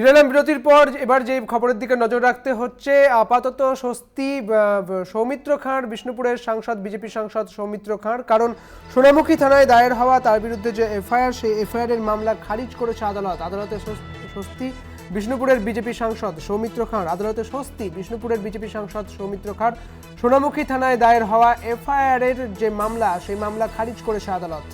ফিরে এলাম বিরতির পর এবার যে খবরের দিকে নজর রাখতে হচ্ছে, আপাতত স্বস্তি সৌমিত্র খাঁর বিষ্ণুপুরের সাংসদ, বিজেপি সাংসদ সৌমিত্র খাঁর কারণ সোনামুখী থানায় দায়ের হওয়া তার বিরুদ্ধে যে এফআইআর, সেই এফআইআর এর মামলা খারিজ করেছে আদালত। আদালতে স্বস্তি বিষ্ণুপুরের বিজেপি সাংসদ সৌমিত্র খাঁর আদালতে স্বস্তি বিষ্ণুপুরের বিজেপি সাংসদ সৌমিত্র খাঁর সোনামুখী থানায় দায়ের হওয়া এফআইআর এর যে মামলা, সেই মামলা খারিজ করেছে আদালত।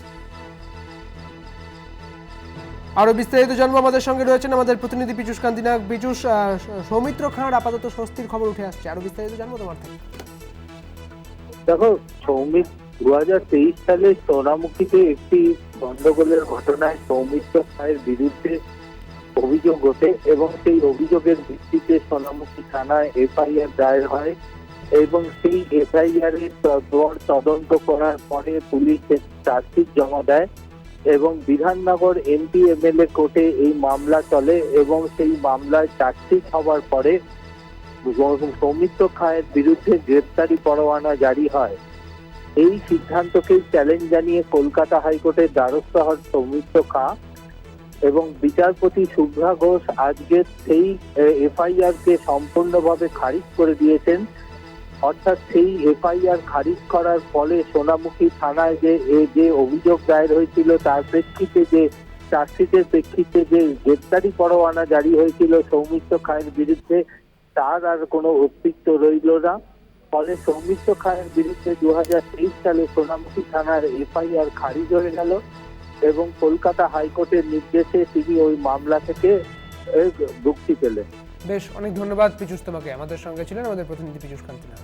আরও বিস্তারিত জানব আমাদের সঙ্গে রয়েছেন আমাদের প্রতিনিধি পীযুষ কান্তিনা পীযুষ আহ, সৌমিত্র খাঁর আপাতত স্বস্তির খবর উঠে আসছে। আরও বিস্তারিত জানব তোমার থেকে। দেখো সৌমিত দু হাজার তেইশ সালে সোনামুখীতে একটি গন্ডগোলের ঘটনায় সৌমিত্র খায়ের বিরুদ্ধে অভিযোগ ওঠে এবং সেই অভিযোগের ভিত্তিতে সোনামুখী থানায় এফআইআর দায়ের হয় এবং সেই এফআইআর এর তদন্ত করার পরে পুলিশ চার্জশিট জমা দেয়। এবং বিধাননগর এমপি, এমএলএ কোর্টে এই মামলা চলে এবং সেই মামলায় চার্জশিট হওয়ার পরে সৌমিত্র খায়ের বিরুদ্ধে গ্রেপ্তারি পরোয়ানা জারি হয়। এই সিদ্ধান্তকে চ্যালেঞ্জ জানিয়ে কলকাতা হাইকোর্টের দ্বারস্থ হন সৌমিত্র খা এবং বিচারপতি শুভ্রা ঘোষ আজকে সেই এফআইআর কে সম্পূর্ণভাবে খারিজ করে দিয়েছেন। অর্থাৎ সেই এফআইআর খারিজ করার ফলে সোনামুখী থানায় যে এ যে অভিযোগ দায়ের হয়েছিল, তার প্রেক্ষিতে যে চার্জশিটের প্রেক্ষিতে যে গ্রেপ্তারি পরোয়ানা জারি হয়েছিল সৌমিত্র খায়ের বিরুদ্ধে, তার আর কোনো অস্তিত্ব রইল না। ফলে সৌমিত্র খায়ের বিরুদ্ধে দু সালে সোনামুখী থানার এফআইআর খারিজ হয়ে গেল এবং কলকাতা হাইকোর্টের নির্দেশে তিনি ওই মামলা থেকে মুক্তি পেলেন। বেশ অনেক ধন্যবাদ পিচুস তোমাকে। আমাদের সঙ্গে ছিলেন আমাদের প্রতিনিধি পিচুস কান্তিনা